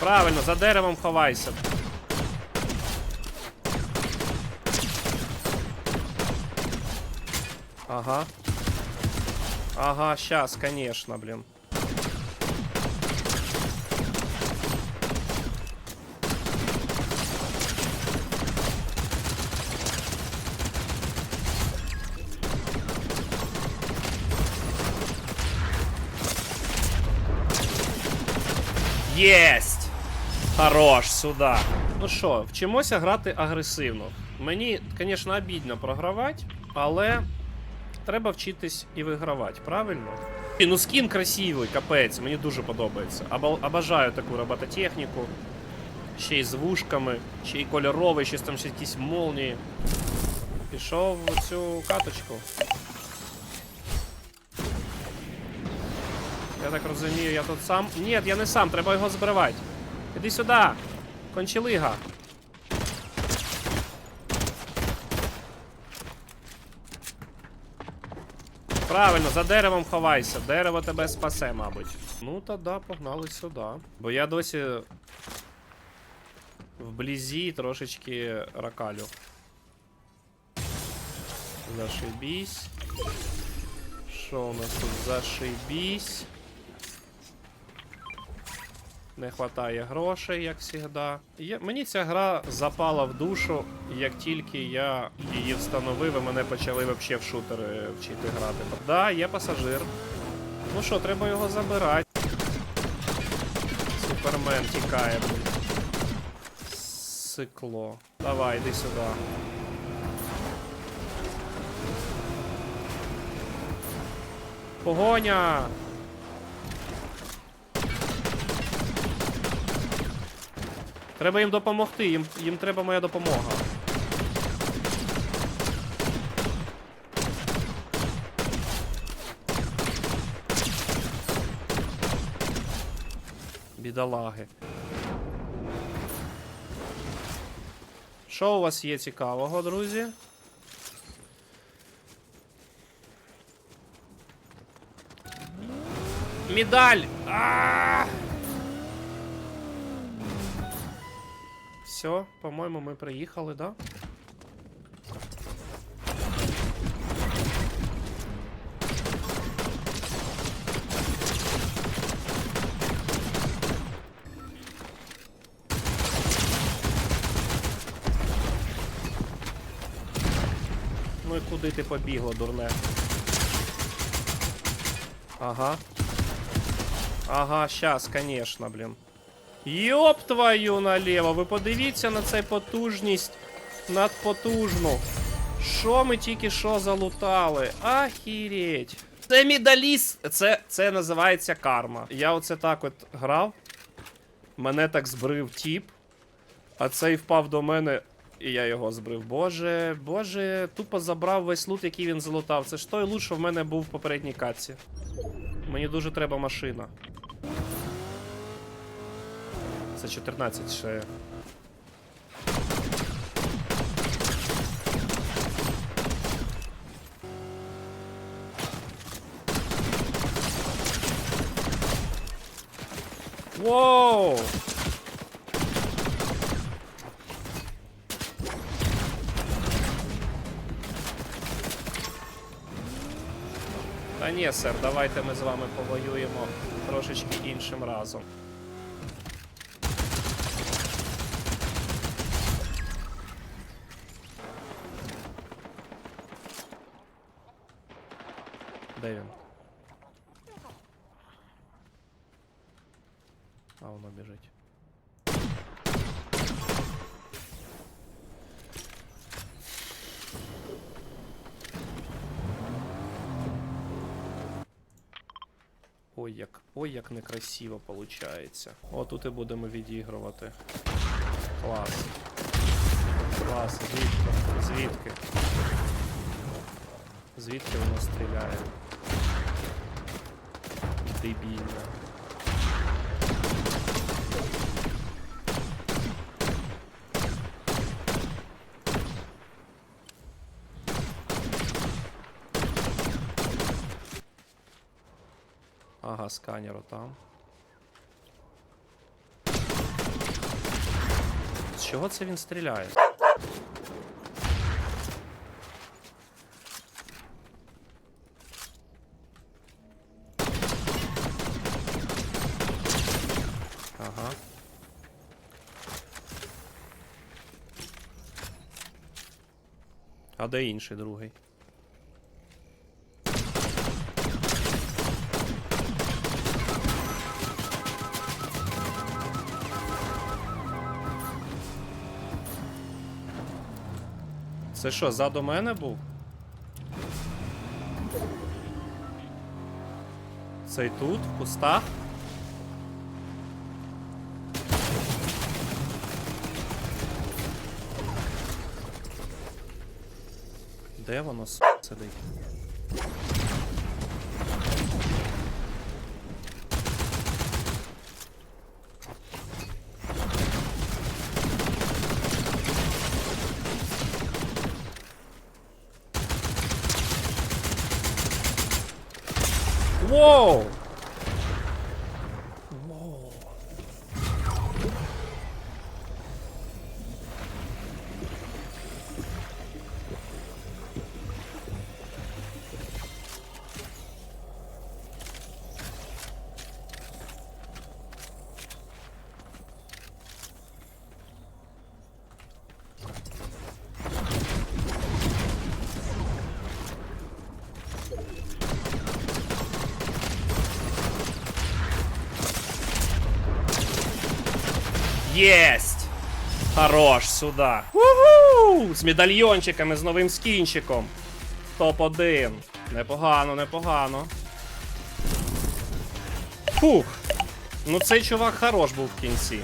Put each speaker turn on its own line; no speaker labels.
Правильно, за деревом ховайся. Ага. Ага, сейчас, конечно, блин. Єсть! Хорош, сюди. Ну що, вчимося грати агресивно. Мені, звісно, обідно програвати, але треба вчитись і вигравати, правильно? І, Ну скін красивий, капець, мені дуже подобається. Оба- Обожаю таку робототехніку. Ще й з вушками, ще й кольоровий, ще там ще якісь молнії. Пішов в цю каточку. Я так розумію, я тут сам. Ні, я не сам, треба його збривати. Іди сюди! Кончелига. Правильно, за деревом ховайся. Дерево тебе спасе, мабуть. Ну та да, погнали сюди. Бо я досі вблизі трошечки ракалю. Зашибісь. Що у нас тут? Зашибісь. Не хватає грошей, як завжди. Я, мені ця гра запала в душу, як тільки я її встановив, і мене почали вообще в шутери вчити грати. Да, є пасажир. Ну що, треба його забирати. Супермен тікає. Сикло. Давай, йди сюди. Погоня! Треба їм допомогти, їм, їм треба моя допомога. Бідолаги. Що у вас є цікавого, друзі? Медаль! А! Все, по-моєму, ми приїхали, да? Ну і куди ти побігло, дурне? Ага. Ага, щас, конечно, блін. Йоп твою наліво, ви подивіться на цей потужність надпотужну. Що ми тільки що залутали? Ахіреть. Це мідаліс. Це, це називається карма. Я оце так от грав. Мене так збрив тіп. А цей впав до мене, і я його збрив. Боже, боже, тупо забрав весь лут, який він залутав. Це ж той лут, що в мене був в попередній катці. Мені дуже треба машина. Це 14 ще. Воу! Та ні, сер, давайте ми з вами повоюємо трошечки іншим разом. Де він? А воно біжить. Ой, як, ой, як некрасиво виходить. О, тут і будемо відігрувати. Клас. Клас, звідки? Звідки? Звідки воно стріляє? Дебільно. Ага, сканер там. з чого це він стріляє? Ага. А де інший другий? Це що, ззаду мене був? Цей тут, в кустах? Де воно сидить? Воу! Єсть! Хорош, сюда. Уху! З медальйончиками, з новим скінчиком. Топ-1. Непогано, непогано. Фух. Ну цей чувак хорош був в кінці.